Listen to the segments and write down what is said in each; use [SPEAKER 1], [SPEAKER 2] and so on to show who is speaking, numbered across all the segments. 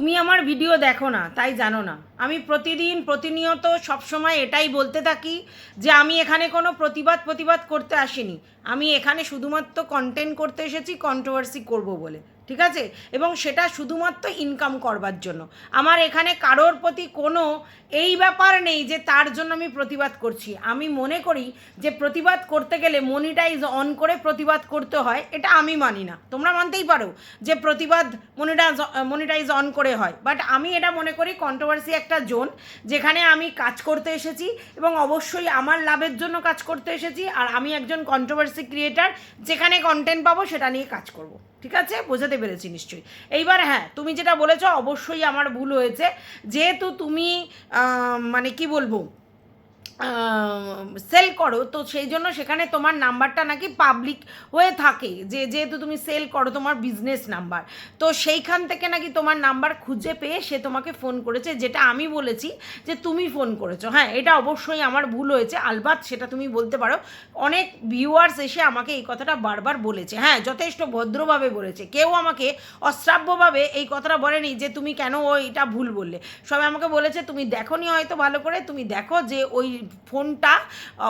[SPEAKER 1] তুমি আমার ভিডিও দেখো না, তাই জানো না। আমি প্রতিদিন, প্রতিনিয়ত সবসময় এটাই বলতে থাকি যে আমি এখানে কোনো প্রতিবাদ প্রতিবাদ করতে আসিনি। আমি এখানে শুধুমাত্র কন্টেন্ট করতে এসেছি কন্ট্রোভার্সি করব বলে। ঠিক আছে? এবং সেটা শুধুমাত্র ইনকাম করবার জন্য। আমার এখানে কারোর প্রতি কোনো এই ব্যাপার নেই যে তার জন্য আমি প্রতিবাদ করছি। আমি মনে করি যে প্রতিবাদ করতে গেলে মনিটাইজ অন করে প্রতিবাদ করতে হয়, এটা আমি মানি না। তোমরা মানতেই পারো যে প্রতিবাদ মনিটাইজ মনিটাইজ অন করে হয়। বাট আমি এটা মনে করি কন্ট্রোভার্সি একটা জোন যেখানে আমি কাজ করতে এসেছি এবং অবশ্যই আমার লাভের জন্য কাজ করতে এসেছি। আর আমি একজন কন্ট্রোভার্সি ক্রিয়েটার যেখানে কন্টেন্ট পাবো সেটা নিয়ে কাজ করব। ঠিক আছে? বোঝাতে পেরেছি নিশ্চয়ই। এইবার হ্যাঁ তুমি যেটা বলেছ অবশ্যই আমার ভুল হয়েছে। যেহেতু তুমি মানে কি বলব? সেল করো, তো সেই জন্য সেখানে তোমার নাম্বারটা নাকি পাবলিক হয়ে থাকে, যে যেহেতু তুমি সেল করো তোমার বিজনেস নাম্বার তো সেইখান থেকে নাকি তোমার নাম্বার খুঁজে পেয়ে সে তোমাকে ফোন করেছে, যেটা আমি বলেছি যে তুমি ফোন করেছ। হ্যাঁ এটা অবশ্যই আমার ভুল হয়েছে, আলবাত সেটা তুমি বলতে পারো। অনেক ভিউয়ার্স এসে আমাকে এই কথাটা বারবার বলেছে। হ্যাঁ যথেষ্ট ভদ্রভাবে বলেছে। কেউ আমাকে অশ্রাব্যভাবে এই কথাটা বলেনি যে তুমি কেন ওইটা ভুল বললে। সবাই আমাকে বলেছে, তুমি দেখোনি হয়তো ভালো করে, তুমি দেখো যে ওই ফোনটা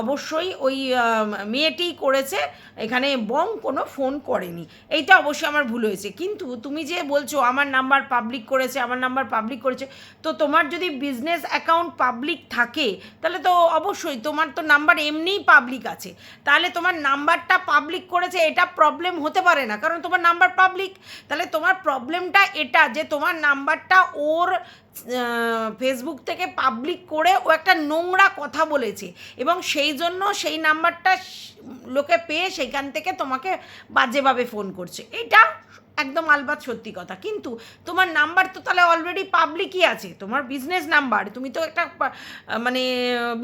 [SPEAKER 1] অবশ্যই ওই আহ, মেয়েটিই করেছে এখানে বং কোনো ফোন করেনি। এইটা অবশ্যই আমার ভুল হয়েছে। কিন্তু তুমি যে বলছো আমার নাম্বার পাবলিক করেছে আমার নাম্বার পাবলিক করেছে তো তোমার যদি বিজনেস অ্যাকাউন্ট পাবলিক থাকে তাহলে তো অবশ্যই তোমার তো নাম্বার এমনিই পাবলিক আছে। তাহলে তোমার নাম্বারটা পাবলিক করেছে এটা প্রবলেম হতে পারে না। কারণ তোমার নাম্বার পাবলিক। তাহলে তোমার প্রবলেমটা এটা যে তোমার নাম্বারটা ওর ফেসবুক থেকে পাবলিক করে ও একটা নোংরা কথা বলেছে। এবং সেই জন্য সেই নাম্বারটা লোকে পেয়ে সেখান থেকে তোমাকে বাজেভাবে ফোন করছে। এটা একদম আলবাত সত্যি কথা। কিন্তু তোমার নাম্বার তো তাহলে অলরেডি পাবলিকই আছে। তোমার বিজনেস নাম্বার তুমি তো একটা মানে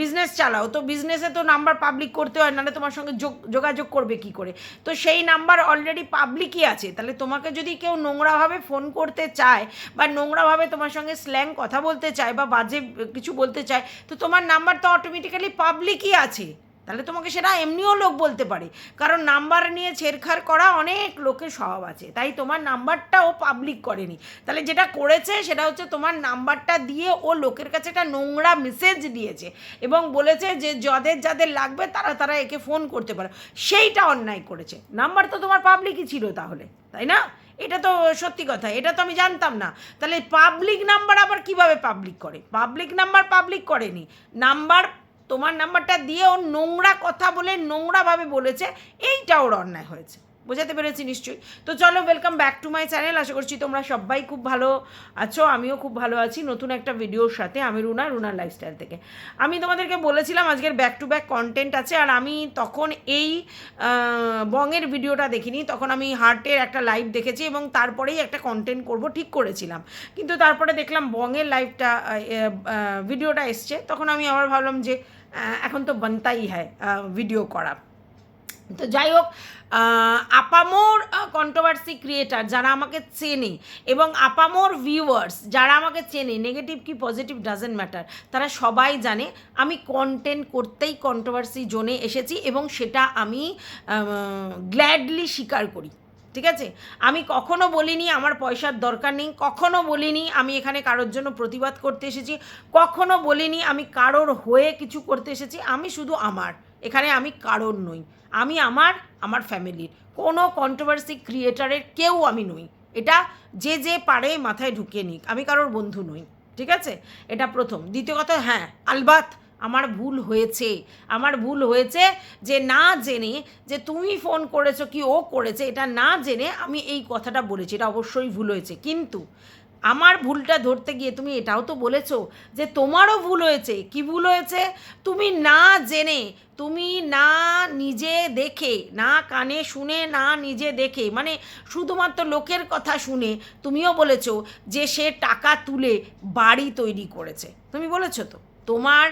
[SPEAKER 1] বিজনেস চালাও, তো বিজনেসে তো নাম্বার পাবলিক করতে হয়, নাহলে তোমার সঙ্গে যোগ যোগাযোগ করবে কি করে? তো সেই নাম্বার অলরেডি পাবলিকই আছে। তাহলে তোমাকে যদি কেউ নোংরাভাবে ফোন করতে চায় বা নোংরাভাবে তোমার সঙ্গে স্ল্যাং কথা বলতে চায় বা বাজে কিছু বলতে চায়, তো তোমার নাম্বার তো অটোমেটিক্যালি পাবলিকই আছে। তাহলে তোমাকে সেটা এমনিও লোক বলতে পারে। কারণ নাম্বার নিয়ে ছেড়খাড় করা অনেক লোকের স্বভাব আছে। তাই তোমার নাম্বারটা ও পাবলিক করেনি। তাহলে যেটা করেছে সেটা হচ্ছে তোমার নাম্বারটা দিয়ে ও লোকের কাছে একটা নোংরা মেসেজ দিয়েছে এবং বলেছে যে যাদের যাদের লাগবে তারা তারা একে ফোন করতে পারে। সেইটা অন্যায় করেছে। নাম্বার তো তোমার পাবলিকই ছিল তাহলে, তাই না? এটা তো সত্যি কথা, এটা তো আমি জানতাম না। তাহলে পাবলিক নাম্বার আবার কীভাবে পাবলিক করে? পাবলিক নাম্বার পাবলিক করেনি। নাম্বার তোমার নাম্বারটা দিয়ে ও নোংরা কথা বলে নোংরাভাবে বলেছে এইটা ওর অন্যায় হয়েছে। বোঝাতে পেরেছি নিশ্চয়ই। তো চলো welcome back to my channel আশা করছি তোমরা সবাই খুব ভালো আছো, আমিও খুব ভালো আছি নতুন একটা ভিডিওর সাথে, আমি রুনা রুনার লাইফস্টাইল থেকে। আমি তোমাদেরকে বলেছিলাম আজকের ব্যাক টু ব্যাক কন্টেন্ট আছে, আর আমি তখন এই বঙের ভিডিওটা দেখিনি। তখন আমি হার্টের একটা লাইভ দেখেছি এবং তারপরেই একটা কন্টেন্ট করব, ঠিক করেছিলাম। কিন্তু তারপরে দেখলাম বঙের লাইভটা ভিডিওটা এসছে। তখন আমি আবার ভাবলাম যে এখন তো বানতাই হ্যায় ভিডিও করা। তো যাই হোক আপামোর কন্ট্রোভার্সি ক্রিয়েটার যারা আমাকে চেনে এবং আপামোর ভিউয়ার্স যারা আমাকে চেনে নেগেটিভ কি পজিটিভ ডাজেন্ট ম্যাটার তারা সবাই জানে আমি কন্টেন্ট করতেই কন্ট্রোভার্সি জোনে এসেছি এবং সেটা আমি গ্ল্যাডলি স্বীকার করি। ঠিক আছে? আমি কখনো বলিনি আমার পয়সার দরকার নেই, কখনো বলিনি আমি এখানে কারোর জন্য প্রতিবাদ করতে এসেছি, কখনো বলিনি আমি কারোর হয়ে কিছু করতে এসেছি, আমি শুধু আমার। এখানে আমি কারোর নই, আমি আমার আমার ফ্যামিলির। কোনো কন্ট্রোভার্সি ক্রিয়েটারের কেউ আমি নই। এটা যে যে পারে মাথায় ঢুকিয়ে নিক, আমি কারোর বন্ধু নই, ঠিক আছে? এটা প্রথম। দ্বিতীয় কথা হ্যাঁ আলবাত আমার ভুল হয়েছে, আমার ভুল হয়েছে যে না জেনে যে তুমি ফোন করেছ কি ও করেছে, এটা না জেনে আমি এই কথাটা বলেছি, এটা অবশ্যই ভুল হয়েছে। কিন্তু আমার ভুলটা ধরতে গিয়ে তুমি এটাও তো বলেছ যে তোমারও ভুল হয়েছে। কি ভুল হয়েছে? তুমি না জেনে, তুমি না নিজে দেখে, না কানে শুনে, না নিজে দেখে মানে শুধুমাত্র লোকের কথা শুনে তুমিও বলেছ যে সে টাকা তুলে বাড়ি তৈরি করেছে। তুমি বলেছ তো? তোমার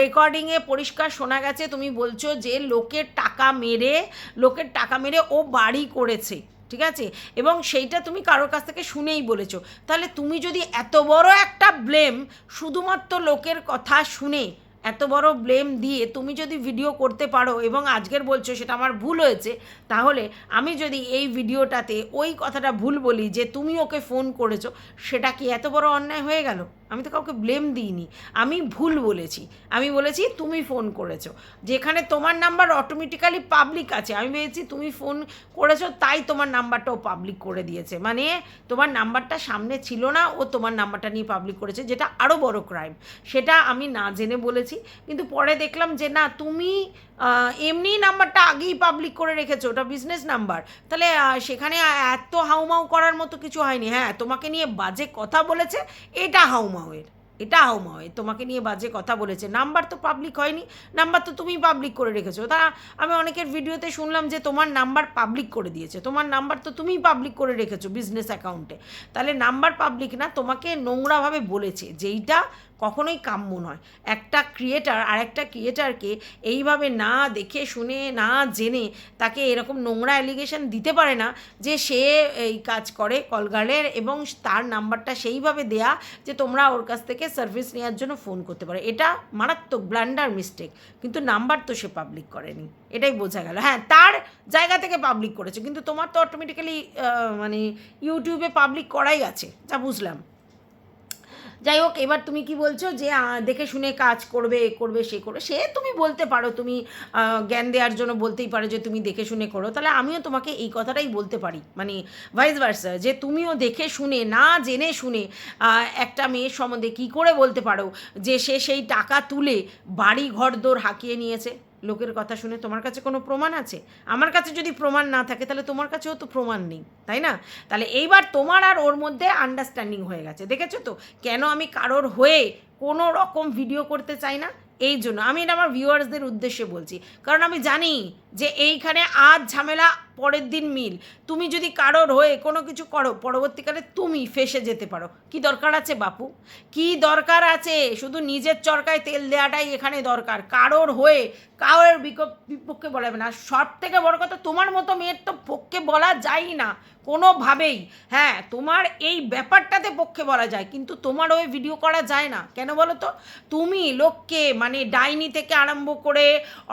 [SPEAKER 1] রেকর্ডিংয়ে পরিষ্কার শোনা গেছে, তুমি বলছো যে লোকের টাকা মেরে, লোকের টাকা মেরে ও বাড়ি করেছে, ঠিক আছে? এবং সেইটা তুমি কারোর কাছ থেকে শুনেই বলেছ। তাহলে তুমি যদি এত বড় একটা ব্লেম শুধুমাত্র লোকের কথা শুনে এত বড় ব্লেম দিয়ে তুমি যদি ভিডিও করতে পারো এবং আজকের বলছো সেটা আমার ভুল হয়েছে, তাহলে আমি যদি এই ভিডিওটাতে ওই কথাটা ভুল বলি যে তুমি ওকে ফোন করেছ, সেটা কি এত বড় অন্যায় হয়ে গেল? আমি তো কাউকে ব্লেম দিইনি। আমি ভুল বলেছি। আমি বলেছি তুমি ফোন করেছ। যেখানে তোমার নাম্বার অটোমেটিক্যালি পাবলিক আছে। আমি ভেবেছি তুমি ফোন করেছ, তাই তোমার নাম্বারটাও পাবলিক করে দিয়েছে। মানে তোমার নাম্বারটা সামনে ছিল না, ও তোমার নাম্বারটা নিয়ে পাবলিক করেছে, যেটা আরও বড় ক্রাইম সেটা আমি না জেনে বলেছি। কিন্তু পরে দেখলাম যে না, তুমি এমনি নাম্বারটা আগেই পাবলিক করে রেখেছো, ওটা বিজনেস নাম্বার। তাহলে সেখানে এত হাউমাউ করার মতো কিছু হয়নি। হ্যাঁ তোমাকে নিয়ে বাজে কথা বলেছে, এটা হাউমাউয়ের এটা হাউমাউয়ের, তোমাকে নিয়ে বাজে কথা বলেছে। নাম্বার তো পাবলিক হয়নি, নাম্বার তো তুমি পাবলিক করে রেখেছো। তা, আমি অনেকের ভিডিওতে শুনলাম যে তোমার নাম্বার পাবলিক করে দিয়েছে, তোমার নাম্বার তো তুমিই পাবলিক করে রেখেছো বিজনেস অ্যাকাউন্টে তাহলে নাম্বার পাবলিক না, তোমাকে নোংরাভাবে বলেছে, যেইটা কখনোই কাম্য নয়। একটা ক্রিয়েটার আর একটা ক্রিয়েটারকে এইভাবে না দেখে, শুনে, না জেনে তাকে এরকম নোংরা অ্যালিগেশন দিতে পারে না যে সে এই কাজ করে কলগার্লের এবং তার নাম্বারটা সেইভাবে দেয়া যে তোমরা ওর কাছ থেকে সার্ভিস নেওয়ার জন্য ফোন করতে পারো। এটা মারাত্মক ব্লান্ডার মিস্টেক কিন্তু নাম্বার তো সে পাবলিক করেনি। এটাই বোঝা গেল। হ্যাঁ তার জায়গা থেকে পাবলিক করেছে। কিন্তু তোমার তো অটোমেটিক্যালি মানে ইউটিউবে পাবলিক করাই আছে। যা বুঝলাম। যাই হোক, এবার তুমি কি বলছো যে দেখে শুনে কাজ করবে, এ করবে, সে করবে, সে তুমি বলতে পারো, তুমি জ্ঞান দেওয়ার জন্য বলতেই পারো যে, তুমি দেখে শুনে করো। তাহলে আমিও তোমাকে এই কথাটাই বলতে পারি মানে ভাইস ভার্সা যে তুমিও দেখে শুনে, না জেনে শুনে একটা মেয়ের সম্বন্ধে কি করে বলতে পারো যে, সে সেই টাকা তুলে বাড়ি ঘর দোর হাঁকিয়ে নিয়েছে? লোকের কথা শুনে তোমার কাছে কোনো প্রমাণ আছে? আমার কাছে যদি প্রমাণ না থাকে, তাহলে তোমার কাছেও তো প্রমাণ নেই, তাই না? তাহলে এইবার তোমার আর ওর মধ্যে আন্ডারস্ট্যান্ডিং হয়ে গেছে। দেখেছ তো? কেন আমি কারোর হয়ে কোনো রকম ভিডিও করতে চাই না? এই জন্য। আমি এটা আমার ভিউয়ার্সদের উদ্দেশ্যে বলছি। কারণ আমি জানি যে এইখানে আজ ঝামেলা পরের দিন মিল। তুমি যদি কারোর হয়ে কোনো কিছু করো, পরবর্তীকালে তুমি ফেসে যেতে পারো। কি দরকার আছে বাপু? কি দরকার আছে? শুধু নিজের চরকায় তেল দেওয়াটাই এখানে দরকার। কারোর হয়ে কারোর বিপক্ষে বলা যাবে না। সব থেকে বড় কথা, তোমার মতো মেয়ের তো পক্ষে বলা যায় না। কোনোভাবেই। হ্যাঁ তোমার এই ব্যাপারটাতে পক্ষে বলা যায়, কিন্তু তোমার ওই ভিডিও করা যায় না। কেন বলো তো? তুমি লোককে মানে ডাইনি থেকে আরম্ভ করে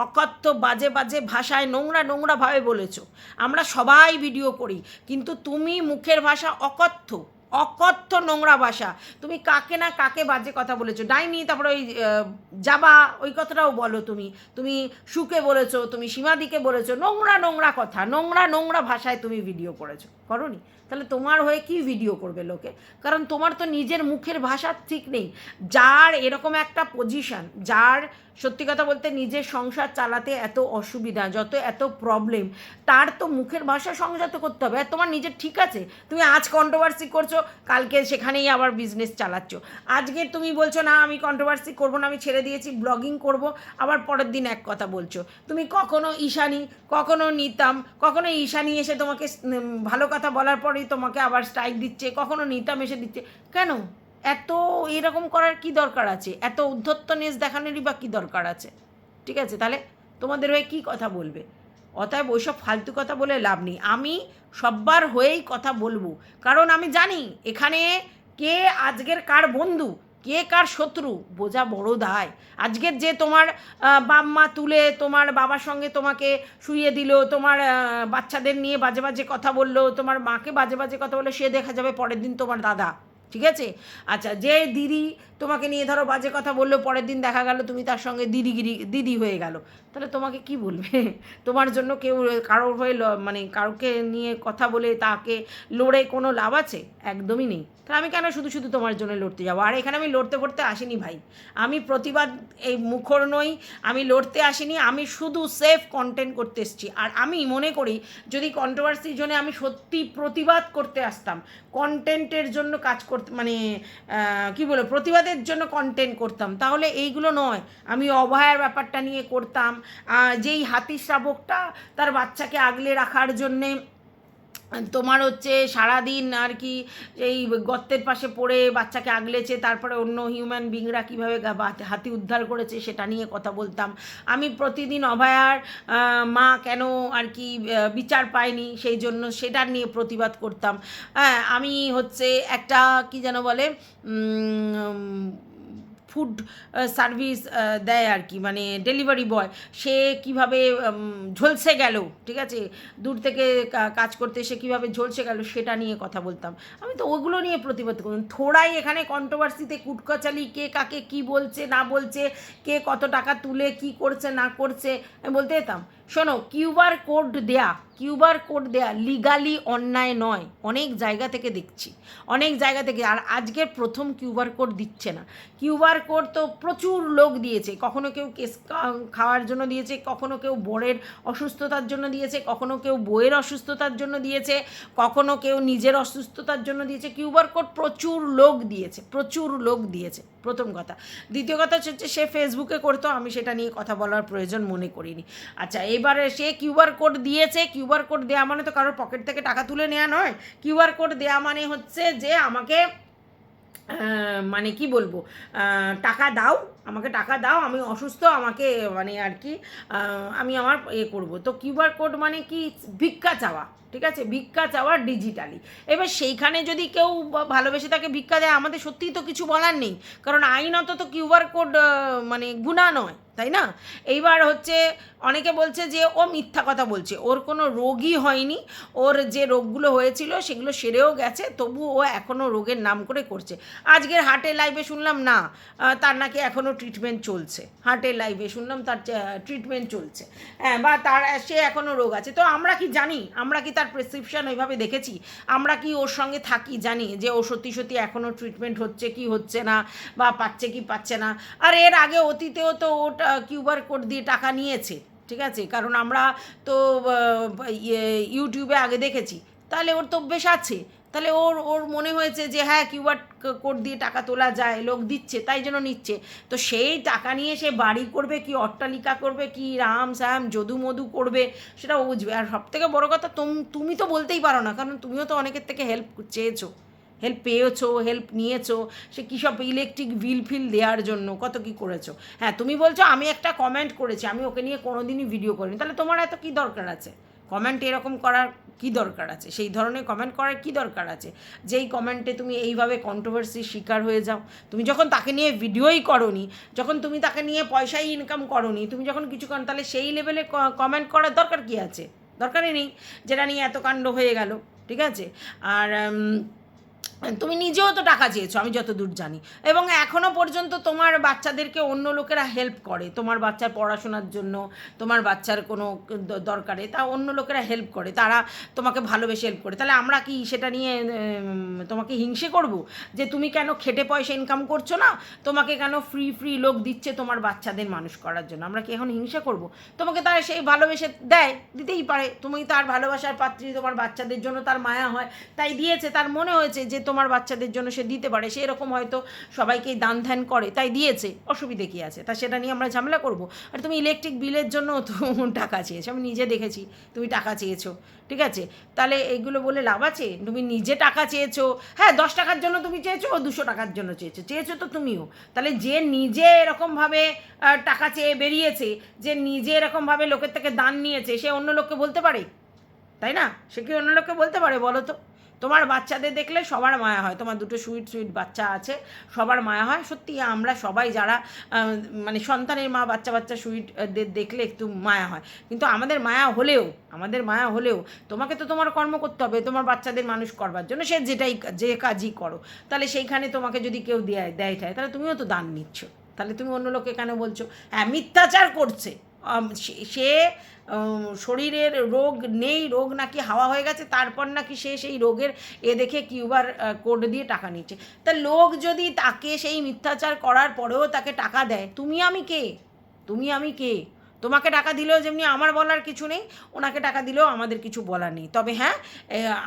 [SPEAKER 1] অকথ্য, বাজে বাজে ভাষায় নোংরা, নোংরাভাবে বলেছ। আমরা সবাই ভিডিও করি কিন্তু তুমি মুখের ভাষা অকথ্য। অকথ্য নোংরা ভাষা। তুমি কাকে না কাকে বাজে কথা বলেছ? ডাইনি, তারপরে ওই যাবা, ওই কথাটাও বলো তুমি। তুমি সুকে বলেছ, তুমি সীমাদিকে বলেছ, নোংরা নোংরা কথা, নোংরা নোংরা ভাষায় তুমি ভিডিও করেছ। করনি? তাহলে তোমার হয়ে কি ভিডিও করবে লোকে? কারণ তোমার তো নিজের মুখের ভাষা ঠিক নেই। যার এরকম একটা পজিশন যার, সত্যি কথা বলতে নিজের সংসার চালাতে এত অসুবিধা, যত এত প্রবলেম তার তো মুখের ভাষা সংযত করতে হবে। আর তোমার নিজের ঠিক আছে? তুমি আজ কন্ট্রোভার্সি করছ কালকে সেখানেই আবার বিজনেস চালাচ্ছ। আজকে তুমি বলছো, না, আমি কন্ট্রোভার্সি করব না, আমি ছেড়ে দিয়েছি ব্লগিং করব। আবার পরের দিন এক কথা বলছো। তুমি কখনো ঈশানি, কখনো নিতাম, কখনো ঈশানি এসে তোমাকে ভালো কথা বলার পরেই তোমাকে আবার স্ট্রাইক দিচ্ছে, কখনো নিতাম এসে দিচ্ছে। কেন? এত এরকম করার কি দরকার আছে? এত উদ্ধত্তনেস দেখানোরই বা কী দরকার আছে? ঠিক আছে? তাহলে তোমাদের হয়ে কি কথা বলবে? অতএব ওইসব ফালতু কথা বলে লাভ নেই। আমি সব্বার হয়েই কথা বলব। কারণ আমি জানি, এখানে কে আজকের কার বন্ধু, কে কার শত্রু, বোঝা বড় দায়। আজকের যে তোমার বাপ মা তুলে তোমার বাবার সঙ্গে তোমাকে শুইয়ে দিল, তোমার বাচ্চাদের নিয়ে বাজে বাজে কথা বলল, তোমার মাকে বাজে বাজে কথা বলল, সে দেখা যাবে পরের দিন তোমার দাদা। ঠিক আছে? আচ্ছা যে দিদি তোমাকে নিয়ে ধরো বাজে কথা বলল পরের দিন দেখা গেল তুমি তার সঙ্গে দিদিগিরি দিদি হয়ে গেল। তাহলে তোমাকে কি বলবে? তোমার জন্য কেউ কারোর হয়ে মানে কারোকে নিয়ে কথা বলে তাকে লড়ে কোনো লাভ আছে? একদমই নেই। তাহলে আমি কেন শুধু শুধু তোমার জন্য লড়তে যাব? আর এখানে আমি লড়তে পড়তে আসিনি ভাই। আমি প্রতিবাদ এই মুখর নই আমি লড়তে আসিনি আমি শুধু সেফ কন্টেন্ট করতে এসেছি। আর আমি মনে করি যদি কন্ট্রোভার্সির জন্য আমি সত্যি প্রতিবাদ করতে আসতাম কন্টেন্টের জন্য কাজ করতে মানে আহ, বলো বলে প্রতিবাদের জন্য কন্টেন্ট করতাম। তাহলে এইগুলো নয়। আমি অভয়ার ব্যাপারটা নিয়ে করতাম। যেই হাতি শ্রাবকটা তার বাচ্চাকে আগলে রাখার জন্যে তোমার হচ্ছে সারাদিন আর কি এই গর্তের পাশে পড়ে বাচ্চাকে আগলেছে, তারপরে অন্য হিউম্যান বিংরা কীভাবে হাতি উদ্ধার করেছে সেটা নিয়ে কথা বলতাম। আমি প্রতিদিন অভয়ার মা কেন আর কি বিচার পায়নি, সেই জন্য সেটার নিয়ে প্রতিবাদ করতাম। হ্যাঁ আমি হচ্ছে একটা কি যেন বলে ফুড সার্ভিস দেয় আর কি মানে ডেলিভারি বয় সে কীভাবে ঝলসে গেল, ঠিক আছে? দূর থেকে কাজ করতে সে কীভাবে ঝলসে গেল, সেটা নিয়ে কথা বলতাম। আমি তো ওগুলো নিয়ে প্রতিবাদ করতাম থোড়াই এখানে কন্ট্রোভার্সিতে কুটকচালি, কে কাকে কি বলছে, না বলছে, কে কত টাকা তুলে, কি করছে, না করছে, আমি বলতে যেতাম শোনো, কিউআর কোড দেয়া, কিউআর কোড দেয়া লিগালি অন্যায় নয়। অনেক জায়গা থেকে দেখছি, অনেক জায়গা থেকে, আর আজকের প্রথম কিউআর কোড দিচ্ছে না। কিউআর কোড তো প্রচুর লোক দিয়েছে, কখনো কেউ কেস খাওয়ার জন্য দিয়েছে, কখনো কেউ বরের অসুস্থতার জন্য দিয়েছে, কখনো কেউ বইয়ের অসুস্থতার জন্য দিয়েছে, কখনো কেউ নিজের অসুস্থতার জন্য দিয়েছে। কিউআর কোড প্রচুর লোক দিয়েছে, প্রচুর লোক দিয়েছে। প্রথম কথা। দ্বিতীয় কথা হচ্ছে সে ফেসবুকে করতো, আমি সেটা নিয়ে কথা বলার প্রয়োজন মনে করিনি। আচ্ছা এবারে সে কিউআর কোড দিয়েছে কিউআর কোড দেওয়া মানে তো কারোর পকেট থেকে টাকা তুলে নেওয়া নয়। কিউআর কোড দেওয়া মানে হচ্ছে যে, আমাকে মানে কি বলব টাকা দাও আমাকে টাকা দাও, আমি অসুস্থ, আমাকে মানে আর কি আমি আমার এ করব। তো কিউআর কোড মানে কি? ভিক্ষা চাওয়া, ঠিক আছে? ভিক্ষা চাওয়া ডিজিটালি এবার সেইখানে যদি কেউ ভালোবেসে তাকে ভিক্ষা দেয়, আমাদের সত্যিই তো কিছু বলার নেই। কারণ আইনত তো কিউআর কোড মানে গুণা নয়, তাই না? এইবার হচ্ছে, অনেকে বলছে যে, ও মিথ্যা কথা বলছে। ওর কোনো রোগই হয়নি। ওর যে রোগগুলো হয়েছিল, সেগুলো সেরেও গেছে। তবু ও এখনও রোগের নাম করে করছে। আজকের হার্টের লাইভে শুনলাম, না তার নাকি এখনও ট্রিটমেন্ট চলছে। হার্টের লাইভে শুনলাম তার ট্রিটমেন্ট চলছে। হ্যাঁ বা তার সে এখনও রোগ আছে। তো আমরা কি জানি? আমরা কি তার প্রেসক্রিপশন ওইভাবে দেখেছি? আমরা কি ওর সঙ্গে থাকি জানি যে ও সত্যি সত্যি এখনও ট্রিটমেন্ট হচ্ছে কি হচ্ছে না বা পাচ্ছে কি পাচ্ছে না? আর এর আগে অতীতেও তো ওটা কিউআর কোড দিয়ে টাকা নিয়েছে ঠিক আছে? কারণ আমরা তো ইয়ে, ইউটিউবে আগে দেখেছি। তাহলে ওর তো অভ্যেস আছে। তাহলে ওর ওর মনে হয়েছে যে হ্যাঁ কিউআর কোড দিয়ে টাকা তোলা যায়, লোক দিচ্ছে, তাই জন্য নিচ্ছে। তো সেই টাকা নিয়ে সে বাড়ি করবে, কি অট্টালিকা করবে, কি রাম শ্যাম, যদু মধু করবে, সেটা ও বুঝবে। আর সব থেকে বড়ো কথা, তুম- তুমি তো বলতেই পারো না, কারণ তুমিও তো অনেকের থেকে হেল্প চেয়েছো, হেল্প পেয়েছ, হেল্প নিয়েছো, সে কী সব ইলেকট্রিক বিল ফিল দেওয়ার জন্য, কত কি করেছ। হ্যাঁ তুমি বলছো, আমি একটা কমেন্ট করেছি, আমি ওকে নিয়ে কোনো দিনই ভিডিও করিনি। তাহলে তোমার এত কী দরকার আছে? কমেন্ট এরকম করার কি দরকার আছে? সেই ধরনের কমেন্ট করার কি দরকার আছে? যেই কমেন্টে তুমি এইভাবে কন্ট্রোভার্সির শিকার হয়ে যাও, তুমি যখন তাকে নিয়ে ভিডিওই করনি, যখন তুমি তাকে নিয়ে পয়সাই ইনকাম করনি, তুমি যখন কিছু করেন, তাহলে সেই লেভেলে কমেন্ট করার দরকার কি আছে? দরকারই নেই। যেটা নিয়ে এত কাণ্ড হয়ে গেল, ঠিক আছে? আর তুমি নিজেও তো টাকা চেয়েছো, আমি যতদূর জানি। এবং এখনও পর্যন্ত তোমার বাচ্চাদেরকে অন্য লোকেরা হেল্প করে, তোমার বাচ্চার পড়াশোনার জন্য, তোমার বাচ্চার কোনো দরকারে, তা অন্য লোকেরা হেল্প করে, তারা তোমাকে ভালোবেসে হেল্প করে। তাহলে আমরা কি সেটা নিয়ে তোমাকে হিংসে করব? যে তুমি কেন খেটে পয়সা ইনকাম করছ না? তোমাকে কেন ফ্রি ফ্রি লোক দিচ্ছে তোমার বাচ্চাদের মানুষ করার জন্য? আমরা কি এখন হিংসা করব? তোমাকে তারা সেই ভালোবেসে দেয়, দিতেই পারে। তুমি তার ভালোবাসার পাত্রী, তোমার বাচ্চাদের জন্য তার মায়া হয়। তাই দিয়েছে, তার মনে হয়েছে যে তোমার বাচ্চাদের জন্য সে দিতে পারে সেই রকম হয়তো সবাইকেই দান ধ্যান করে, তাই দিয়েছে, অসুবিধে কী আছে? তা সেটা নিয়ে আমরা ঝামেলা করব। আর তুমি ইলেকট্রিক বিলের জন্য তো টাকা চেয়েছো, আমি নিজে দেখেছি, তুমি টাকা চেয়েছো, ঠিক আছে? তাহলে এইগুলো বলে লাভ আছে? তুমি নিজে টাকা চেয়েছো হ্যাঁ দশ টাকার জন্য তুমি চেয়েছো ও দুশো টাকার জন্য চেয়েছো চেয়েছো তো তুমিও। তাহলে যে নিজে এরকমভাবে টাকা চেয়ে বেরিয়েছে, যে নিজে এরকমভাবে লোকের থেকে দান নিয়েছে, সে অন্য লোককে বলতে পারে? তাই না? সে কি অন্য লোককে বলতে পারে বলো তো? তোমার বাচ্চাদের দেখলে সবার মায়া হয়। তোমার দুটো সুইট সুইট বাচ্চা আছে, সবার মায়া হয়। সত্যি আমরা সবাই যারা মানে সন্তানের মা, বাচ্চা বাচ্চা সুইটদের দেখলে একটু মায়া হয়। কিন্তু আমাদের মায়া হলেও, আমাদের মায়া হলেও তোমাকে তো তোমার কর্ম করতে হবে, তোমার বাচ্চাদের মানুষ করবার জন্য সে যেটাই, যে কাজই করো। তাহলে সেইখানে তোমাকে যদি কেউ দেয় দেয় তাহলে তুমিও তো দান নিচ্ছ। তাহলে তুমি অন্য লোকে কেন বলছো? হ্যাঁ মিথ্যাচার করছে। সে- শরীরের রোগ নেই, রোগ নাকি হাওয়া হয়ে গেছে, তারপর নাকি সে সেই রোগের এ দেখে কিউবার কোড দিয়ে টাকা নিচ্ছে তা লোক যদি তাকে সেই মিথ্যাচার করার পরেও তাকে টাকা দেয়, তুমি আমি কে? তুমি আমি কে? তোমাকে টাকা দিলেও যেমনি আমার বলার কিছু নেই, ওনাকে টাকা দিলেও আমাদের কিছু বলার নেই। তবে হ্যাঁ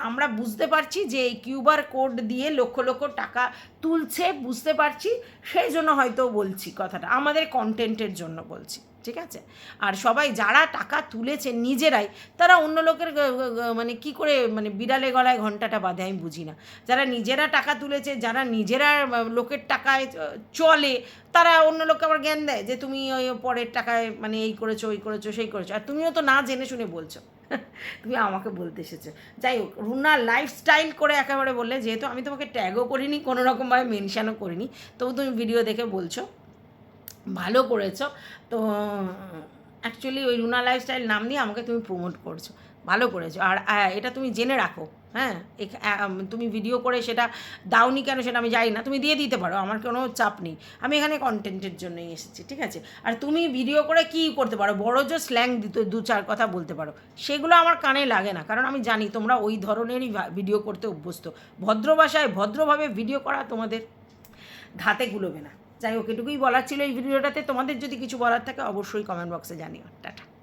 [SPEAKER 1] আমরা বুঝতে পারছি যে এই কিউবার কোড দিয়ে লক্ষ লক্ষ টাকা তুলছে, বুঝতে পারছি, সেই জন্য হয়তো বলছি কথাটা, আমাদের কন্টেন্টের জন্য বলছি। ঠিক আছে? আর সবাই যারা টাকা তুলেছে নিজেরাই, তারা অন্য লোকের মানে কি করে মানে বিড়ালে গলায় ঘন্টাটা বাঁধে আমি বুঝি না। যারা নিজেরা টাকা তুলেছে, যারা নিজেরা লোকের টাকায় চলে, তারা অন্য লোককে আবার জ্ঞান দেয় যে, তুমি ওই পরের টাকায় মানে এই করেছ, ওই করেছ, সেই করেছ। আর তুমিও তো না জেনে শুনে বলছো। তুমি আমাকে বলতে এসেছ। যাই হোক, রুনা লাইফস্টাইল করে একেবারে বললে, যেহেতু আমি তোমাকে ট্যাগও করিনি, কোনো রকমভাবে মেনশানও করিনি, তবু তুমি ভিডিও দেখে বলছো। ভালো করেছ। তো অ্যাকচুয়ালি ওই রুনা লাইফস্টাইল নাম দিয়ে আমাকে তুমি প্রমোট করছ। ভালো করেছ। আর এটা তুমি জেনে রাখো হ্যাঁ? তুমি ভিডিও করে সেটা দাওনি কেন সেটা আমি জানি না। তুমি দিয়ে দিতে পারো, আমার কোনো চাপ নেই। আমি এখানে কন্টেন্টের জন্যই এসেছি, ঠিক আছে? আর তুমি ভিডিও করে কি করতে পারো? বড় যে স্ল্যাং দিতে দু, চার কথা বলতে পারো, সেগুলো আমার কানে লাগে না। কারণ আমি জানি তোমরা ওই ধরনেরই ভিডিও করতে অভ্যস্ত। ভদ্র ভাষায় ভদ্রভাবে ভিডিও করা তোমাদের ধাতে গুলোবে না। যাই হোক, এটুকুই বলার ছিল এই ভিডিওটাতে। তোমাদের যদি কিছু বলার থাকে, অবশ্যই কমেন্ট বক্সে জানিও। টাটা।